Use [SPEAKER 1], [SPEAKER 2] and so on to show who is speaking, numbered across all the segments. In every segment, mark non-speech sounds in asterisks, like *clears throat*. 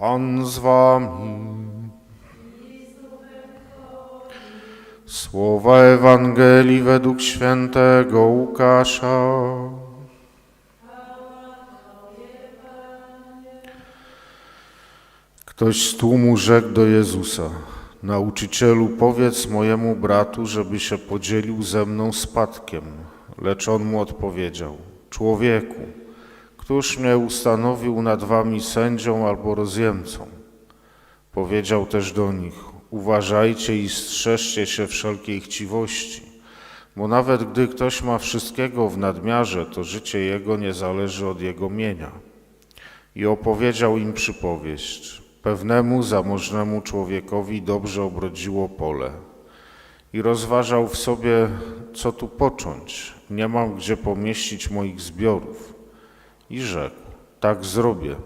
[SPEAKER 1] Pan z wami. Słowa Ewangelii według świętego Łukasza. Ktoś z tłumu rzekł do Jezusa: Nauczycielu, powiedz mojemu bratu, żeby się podzielił ze mną spadkiem. Lecz on mu odpowiedział: Człowieku, któż mnie ustanowił nad wami sędzią albo rozjemcą? Powiedział też do nich: Uważajcie i strzeżcie się wszelkiej chciwości, bo nawet gdy ktoś ma wszystkiego w nadmiarze, to życie jego nie zależy od jego mienia. I opowiedział im przypowieść. Pewnemu zamożnemu człowiekowi dobrze obrodziło pole. I rozważał w sobie, co tu począć. Nie mam gdzie pomieścić moich zbiorów. I rzekł, tak zrobię.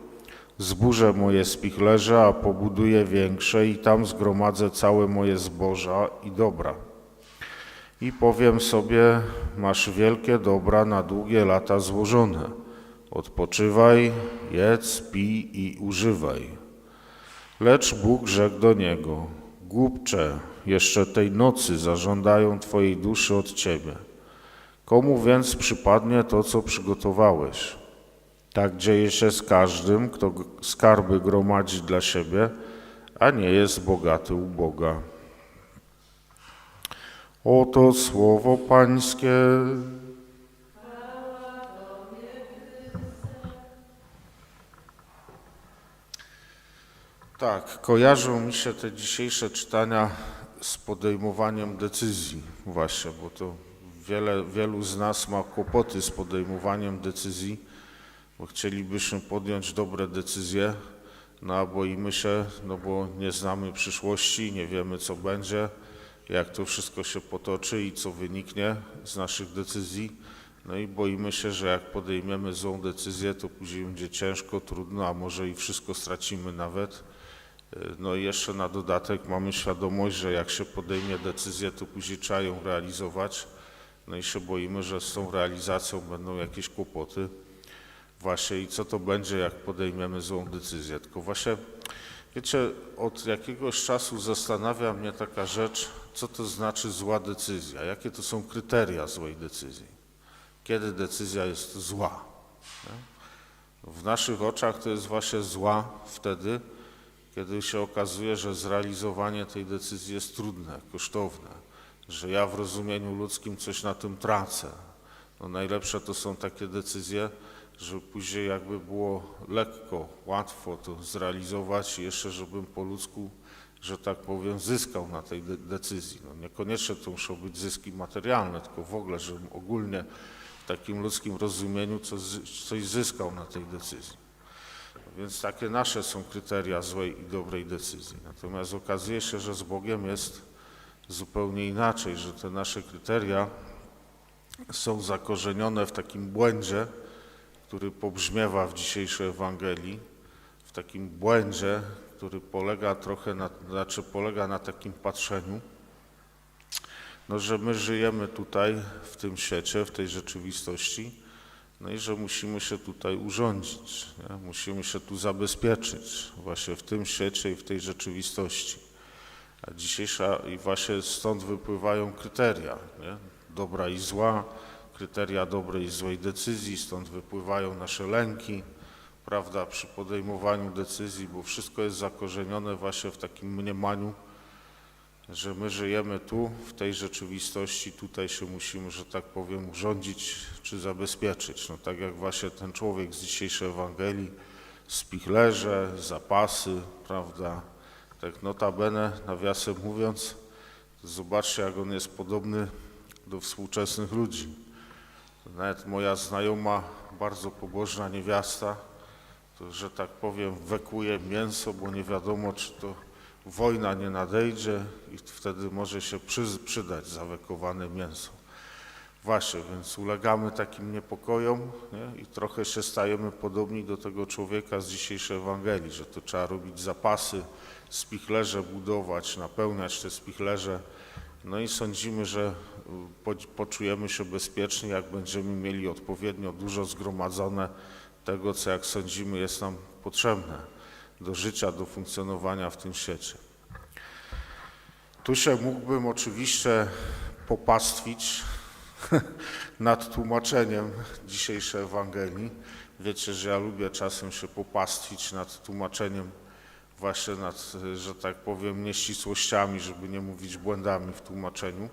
[SPEAKER 1] Zburzę moje spichlerze, a pobuduję większe i tam zgromadzę całe moje zboża i dobra. I powiem sobie, masz wielkie dobra na długie lata złożone. Odpoczywaj, jedz, pij i używaj. Lecz Bóg rzekł do niego: Głupcze, jeszcze tej nocy zażądają twojej duszy od ciebie. Komu więc przypadnie to, co przygotowałeś? Tak dzieje się z każdym, kto skarby gromadzi dla siebie, a nie jest bogaty u Boga. Oto słowo Pańskie. Tak, kojarzą mi się te dzisiejsze czytania z podejmowaniem decyzji, właśnie, bo to wiele, wielu z nas ma kłopoty z podejmowaniem decyzji, bo chcielibyśmy podjąć dobre decyzje, no a boimy się, no bo nie znamy przyszłości, nie wiemy co będzie, jak to wszystko się potoczy i co wyniknie z naszych decyzji. No i boimy się, że jak podejmiemy złą decyzję, to później będzie ciężko, trudno, a może i wszystko stracimy nawet. No i jeszcze na dodatek mamy świadomość, że jak się podejmie decyzję, to później trzeba ją realizować. No i się boimy, że z tą realizacją będą jakieś kłopoty. I co to będzie, jak podejmiemy złą decyzję. Tylko właśnie, wiecie, od jakiegoś czasu zastanawia mnie taka rzecz, co to znaczy zła decyzja, jakie to są kryteria złej decyzji. Kiedy decyzja jest zła. W naszych oczach to jest właśnie zła wtedy, kiedy się okazuje, że zrealizowanie tej decyzji jest trudne, kosztowne, że ja w rozumieniu ludzkim coś na tym tracę. No najlepsze to są takie decyzje, że później jakby było lekko, łatwo to zrealizować jeszcze, żebym po ludzku, że tak powiem, zyskał na tej de- decyzji. No niekoniecznie to muszą być zyski materialne, tylko w ogóle, żebym ogólnie w takim ludzkim rozumieniu coś, coś zyskał na tej decyzji. Więc takie nasze są kryteria złej i dobrej decyzji. Natomiast okazuje się, że z Bogiem jest zupełnie inaczej, że te nasze kryteria są zakorzenione w takim błędzie, który pobrzmiewa w dzisiejszej Ewangelii, w takim błędzie, który polega trochę na, znaczy polega na takim patrzeniu, no, że my żyjemy tutaj w tym świecie, w tej rzeczywistości, no i że musimy się tutaj urządzić, nie? musimy się tu zabezpieczyć właśnie w tym świecie i w tej rzeczywistości. A dzisiejsza i właśnie stąd wypływają kryteria, nie? dobra i zła, kryteria dobrej i złej decyzji, stąd wypływają nasze lęki, prawda, przy podejmowaniu decyzji, bo wszystko jest zakorzenione właśnie w takim mniemaniu, że my żyjemy tu, w tej rzeczywistości, tutaj się musimy, że tak powiem, urządzić czy zabezpieczyć. No tak jak właśnie ten człowiek z dzisiejszej Ewangelii, spichlerze, zapasy, prawda, tak notabene, nawiasem mówiąc, zobaczcie jak on jest podobny do współczesnych ludzi. Nawet moja znajoma, bardzo pobożna niewiasta, to, że tak powiem, wekuje mięso, bo nie wiadomo, czy to wojna nie nadejdzie i wtedy może się przy, przydać zawekowane mięso. Właśnie, więc ulegamy takim niepokojom nie? i trochę się stajemy podobni do tego człowieka z dzisiejszej Ewangelii, że to trzeba robić zapasy, spichlerze budować, napełniać te spichlerze. No i sądzimy, że poczujemy się bezpiecznie, jak będziemy mieli odpowiednio dużo zgromadzone tego, co jak sądzimy jest nam potrzebne. do życia, do funkcjonowania w tym świecie. Tu się mógłbym oczywiście popastwić *laughs* nad tłumaczeniem dzisiejszej Ewangelii. Wiecie, że ja lubię czasem się popastwić nad tłumaczeniem, właśnie nad, że tak powiem, nieścisłościami, żeby nie mówić błędami w tłumaczeniu.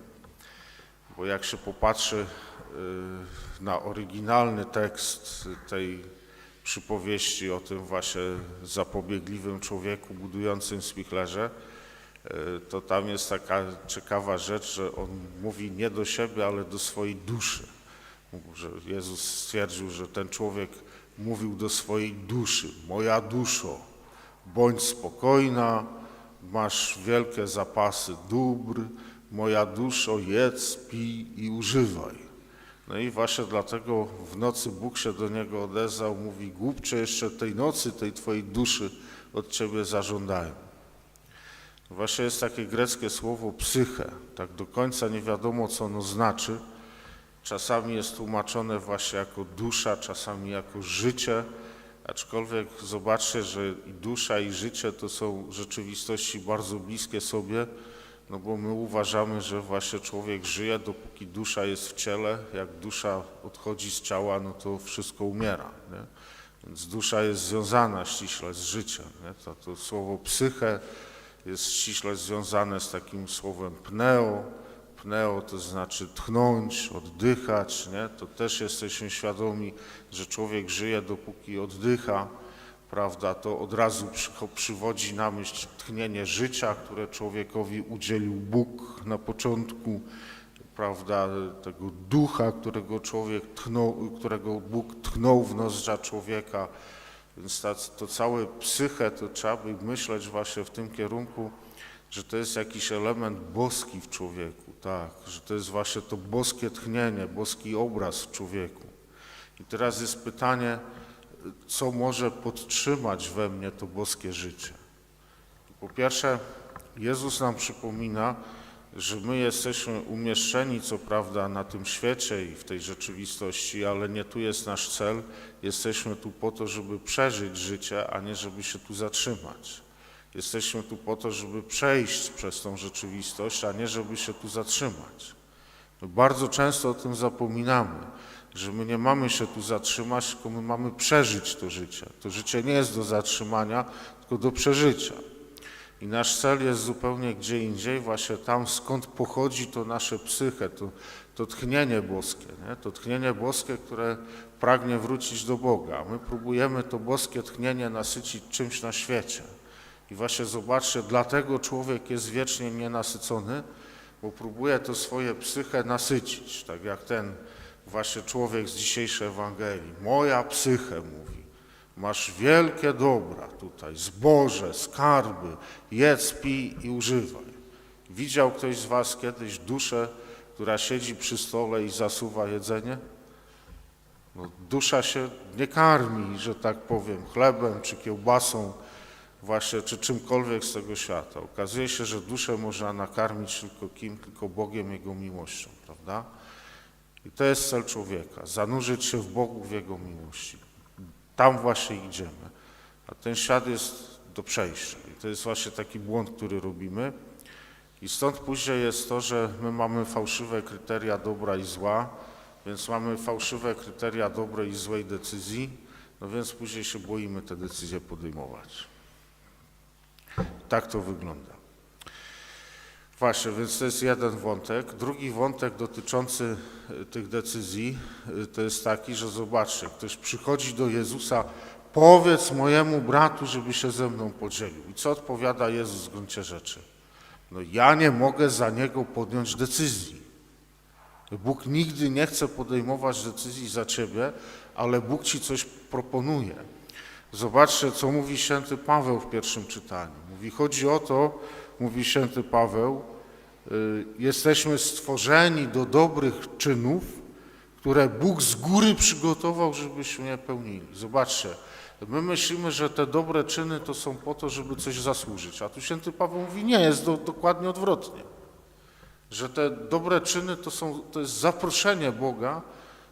[SPEAKER 1] Bo jak się popatrzy y, na oryginalny tekst tej przypowieści o tym właśnie zapobiegliwym człowieku budującym spichlerze, y, to tam jest taka ciekawa rzecz, że on mówi nie do siebie, ale do swojej duszy. Że Jezus stwierdził, że ten człowiek mówił do swojej duszy: Moja duszo, bądź spokojna, masz wielkie zapasy dóbr, moja duszo, jedz, pij i używaj. No i właśnie dlatego w nocy Bóg się do niego odezwał, mówi, głupcze jeszcze tej nocy, tej twojej duszy od ciebie zażądają. Właśnie jest takie greckie słowo psyche, tak do końca nie wiadomo, co ono znaczy. Czasami jest tłumaczone właśnie jako dusza, czasami jako życie, aczkolwiek zobaczcie, że i dusza i życie to są rzeczywistości bardzo bliskie sobie, no bo my uważamy, że właśnie człowiek żyje, dopóki dusza jest w ciele, jak dusza odchodzi z ciała, no to wszystko umiera. Nie? Więc dusza jest związana ściśle z życiem. Nie? To, to słowo psyche jest ściśle związane z takim słowem pneo. Pneo to znaczy tchnąć, oddychać. Nie? To też jesteśmy świadomi, że człowiek żyje, dopóki oddycha prawda, to od razu przywodzi na myśl tchnienie życia, które człowiekowi udzielił Bóg na początku, prawda, tego ducha, którego człowiek tchnął, którego Bóg tchnął w nozdrza człowieka. Więc ta, to całe psyche, to trzeba by myśleć właśnie w tym kierunku, że to jest jakiś element boski w człowieku, tak, że to jest właśnie to boskie tchnienie, boski obraz w człowieku. I teraz jest pytanie, co może podtrzymać we mnie to boskie życie. Po pierwsze, Jezus nam przypomina, że my jesteśmy umieszczeni, co prawda, na tym świecie i w tej rzeczywistości, ale nie tu jest nasz cel. Jesteśmy tu po to, żeby przeżyć życie, a nie żeby się tu zatrzymać. Jesteśmy tu po to, żeby przejść przez tą rzeczywistość, a nie żeby się tu zatrzymać. My bardzo często o tym zapominamy, że my nie mamy się tu zatrzymać, tylko my mamy przeżyć to życie. To życie nie jest do zatrzymania, tylko do przeżycia. I nasz cel jest zupełnie gdzie indziej, właśnie tam, skąd pochodzi to nasze psyche, to, to tchnienie boskie, nie? to tchnienie boskie, które pragnie wrócić do Boga. My próbujemy to boskie tchnienie nasycić czymś na świecie. I właśnie zobaczcie, dlatego człowiek jest wiecznie nienasycony, bo próbuje to swoje psychę nasycić, tak jak ten właśnie człowiek z dzisiejszej Ewangelii. Moja psychę, mówi, masz wielkie dobra tutaj, zboże, skarby, jedz, pij i używaj. Widział ktoś z was kiedyś duszę, która siedzi przy stole i zasuwa jedzenie? No, dusza się nie karmi, że tak powiem, chlebem czy kiełbasą, właśnie, czy czymkolwiek z tego świata. Okazuje się, że duszę można nakarmić tylko kim? Tylko Bogiem, Jego miłością, prawda? I to jest cel człowieka, zanurzyć się w Bogu, w Jego miłości. Tam właśnie idziemy. A ten świat jest do przejścia. I to jest właśnie taki błąd, który robimy. I stąd później jest to, że my mamy fałszywe kryteria dobra i zła, więc mamy fałszywe kryteria dobrej i złej decyzji, no więc później się boimy te decyzje podejmować. Tak to wygląda. Właśnie, więc to jest jeden wątek. Drugi wątek dotyczący y, tych decyzji y, to jest taki, że zobaczcie, ktoś przychodzi do Jezusa, powiedz mojemu bratu, żeby się ze mną podzielił. I co odpowiada Jezus w gruncie rzeczy? No ja nie mogę za niego podjąć decyzji. Bóg nigdy nie chce podejmować decyzji za ciebie, ale Bóg ci coś proponuje. Zobaczcie, co mówi święty Paweł w pierwszym czytaniu. Mówi, chodzi o to, mówi święty Paweł, y, jesteśmy stworzeni do dobrych czynów, które Bóg z góry przygotował, żebyśmy je pełnili. Zobaczcie, my myślimy, że te dobre czyny to są po to, żeby coś zasłużyć, a tu święty Paweł mówi, nie, jest do, dokładnie odwrotnie. Że te dobre czyny to, są, to jest zaproszenie Boga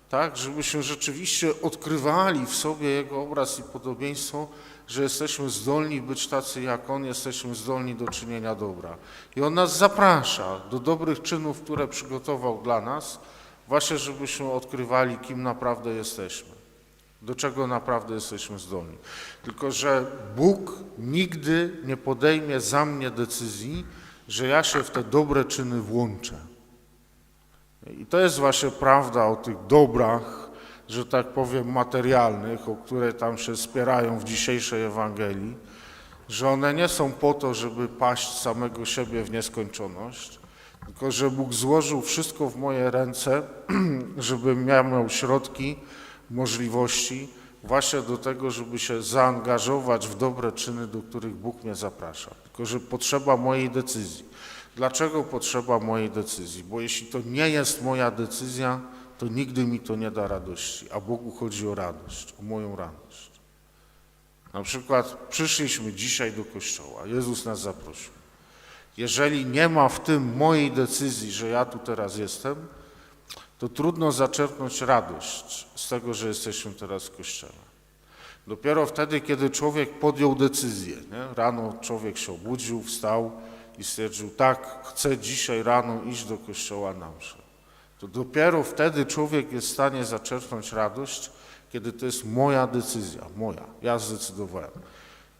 [SPEAKER 1] tak, żebyśmy rzeczywiście odkrywali w sobie Jego obraz i podobieństwo, że jesteśmy zdolni być tacy jak On, jesteśmy zdolni do czynienia dobra. I On nas zaprasza do dobrych czynów, które przygotował dla nas, właśnie żebyśmy odkrywali, kim naprawdę jesteśmy, do czego naprawdę jesteśmy zdolni. Tylko, że Bóg nigdy nie podejmie za mnie decyzji, że ja się w te dobre czyny włączę. I to jest właśnie prawda o tych dobrach, że tak powiem, materialnych, o które tam się spierają w dzisiejszej Ewangelii, że one nie są po to, żeby paść samego siebie w nieskończoność, tylko że Bóg złożył wszystko w moje ręce, *clears throat* żebym ja miał środki, możliwości właśnie do tego, żeby się zaangażować w dobre czyny, do których Bóg mnie zaprasza. Tylko, że potrzeba mojej decyzji. Dlaczego potrzeba mojej decyzji? Bo jeśli to nie jest moja decyzja, to nigdy mi to nie da radości, a Bogu chodzi o radość, o moją radość. Na przykład przyszliśmy dzisiaj do kościoła, Jezus nas zaprosił. Jeżeli nie ma w tym mojej decyzji, że ja tu teraz jestem, to trudno zaczerpnąć radość z tego, że jesteśmy teraz w kościele. Dopiero wtedy, kiedy człowiek podjął decyzję, nie? rano człowiek się obudził, wstał i stwierdził, tak, chcę dzisiaj rano iść do kościoła na mszę. To dopiero wtedy człowiek jest w stanie zaczerpnąć radość, kiedy to jest moja decyzja, moja. Ja zdecydowałem.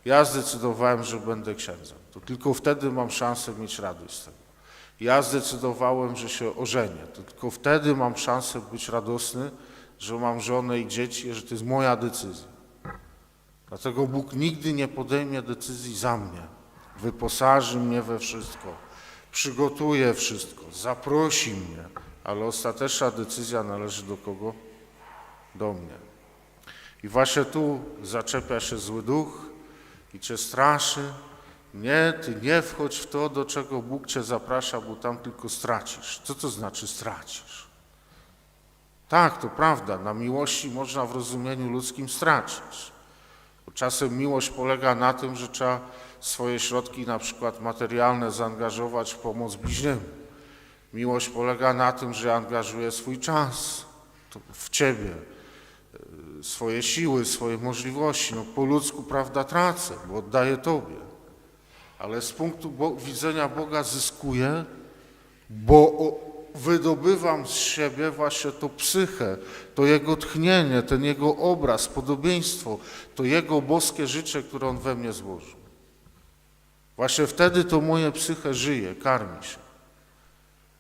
[SPEAKER 1] Ja zdecydowałem, że będę księdzem. To tylko wtedy mam szansę mieć radość z tego. Ja zdecydowałem, że się ożenię. To tylko wtedy mam szansę być radosny, że mam żonę i dzieci, że to jest moja decyzja. Dlatego Bóg nigdy nie podejmie decyzji za mnie. Wyposaży mnie we wszystko, przygotuje wszystko, zaprosi mnie, ale ostateczna decyzja należy do kogo? Do mnie. I właśnie tu zaczepia się zły duch i cię straszy. Nie, ty nie wchodź w to, do czego Bóg cię zaprasza, bo tam tylko stracisz. Co to znaczy stracisz? Tak, to prawda, na miłości można w rozumieniu ludzkim stracić. Bo czasem miłość polega na tym, że trzeba swoje środki, na przykład materialne, zaangażować w pomoc bliźniemu. Miłość polega na tym, że angażuję swój czas w Ciebie, y, swoje siły, swoje możliwości. No, po ludzku, prawda, tracę, bo oddaję Tobie. Ale z punktu Bo- widzenia Boga zyskuję, bo wydobywam z siebie właśnie to psychę, to Jego tchnienie, ten Jego obraz, podobieństwo, to Jego boskie życie, które On we mnie złożył. Właśnie wtedy to moje psyche żyje, karmi się.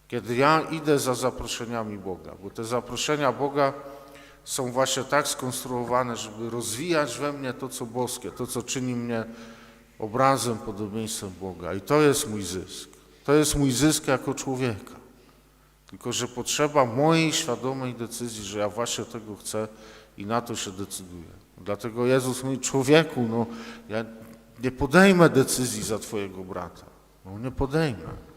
[SPEAKER 1] Kiedy ja idę za zaproszeniami Boga, bo te zaproszenia Boga są właśnie tak skonstruowane, żeby rozwijać we mnie to, co boskie, to, co czyni mnie obrazem, podobieństwem Boga. I to jest mój zysk. To jest mój zysk jako człowieka. Tylko, że potrzeba mojej świadomej decyzji, że ja właśnie tego chcę i na to się decyduję. Dlatego Jezus mówi, człowieku, no ja nie podejmę decyzji za twojego brata. No nie podejmę.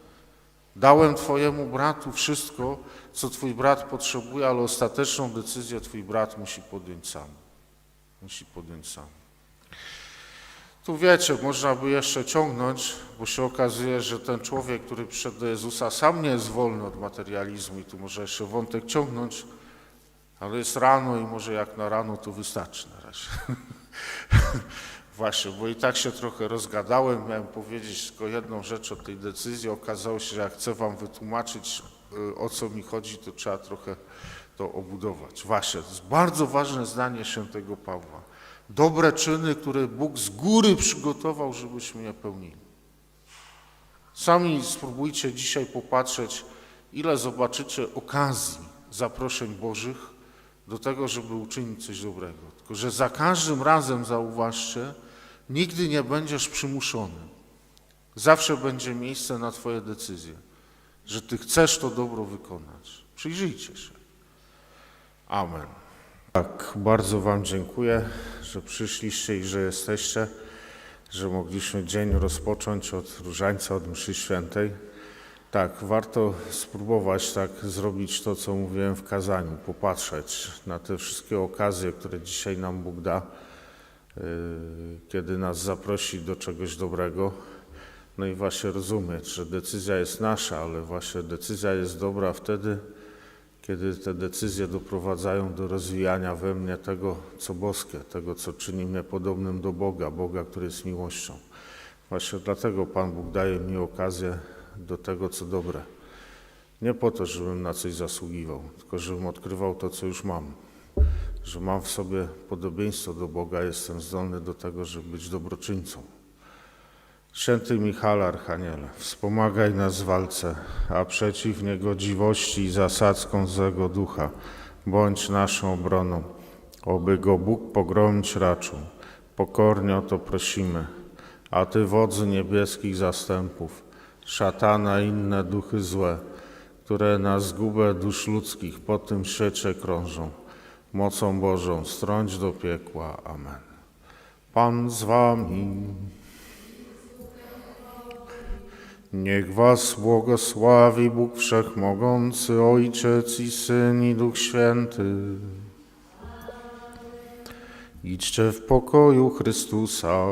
[SPEAKER 1] Dałem twojemu bratu wszystko, co twój brat potrzebuje, ale ostateczną decyzję twój brat musi podjąć sam. Musi podjąć sam. Tu wiecie, można by jeszcze ciągnąć, bo się okazuje, że ten człowiek, który przyszedł do Jezusa, sam nie jest wolny od materializmu i tu może jeszcze wątek ciągnąć, ale jest rano i może jak na rano to wystarczy na razie. *laughs* Właśnie, bo i tak się trochę rozgadałem, miałem powiedzieć tylko jedną rzecz o tej decyzji. Okazało się, że jak chcę wam wytłumaczyć, y, o co mi chodzi, to trzeba trochę to obudować. Właśnie, to jest bardzo ważne zdanie świętego Pawła. Dobre czyny, które Bóg z góry przygotował, żebyśmy je pełnili. Sami spróbujcie dzisiaj popatrzeć, ile zobaczycie okazji, zaproszeń Bożych do tego, żeby uczynić coś dobrego. Tylko, że za każdym razem zauważcie, nigdy nie będziesz przymuszony. Zawsze będzie miejsce na Twoje decyzje, że Ty chcesz to dobro wykonać. Przyjrzyjcie się. Amen. Tak, bardzo Wam dziękuję, że przyszliście i że jesteście, że mogliśmy dzień rozpocząć od różańca, od mszy świętej. Tak, warto spróbować tak zrobić to, co mówiłem w kazaniu, popatrzeć na te wszystkie okazje, które dzisiaj nam Bóg da, kiedy nas zaprosi do czegoś dobrego. No i właśnie rozumieć, że decyzja jest nasza, ale właśnie decyzja jest dobra wtedy, kiedy te decyzje doprowadzają do rozwijania we mnie tego, co boskie, tego, co czyni mnie podobnym do Boga, Boga, który jest miłością. Właśnie dlatego Pan Bóg daje mi okazję do tego, co dobre. Nie po to, żebym na coś zasługiwał, tylko żebym odkrywał to, co już mam. Że mam w sobie podobieństwo do Boga, jestem zdolny do tego, żeby być dobroczyńcą. Święty Michale Archaniele, wspomagaj nas w walce, a przeciw niegodziwości i zasadzką złego ducha bądź naszą obroną, oby go Bóg pogromić raczył. Pokornie o to prosimy, a Ty wodzy niebieskich zastępów, szatana i inne duchy złe, które na zgubę dusz ludzkich po tym świecie krążą, mocą Bożą strąć do piekła. Amen. Pan z Wami. Niech was błogosławi Bóg Wszechmogący, Ojciec i Syn i Duch Święty. Idźcie w pokoju Chrystusa.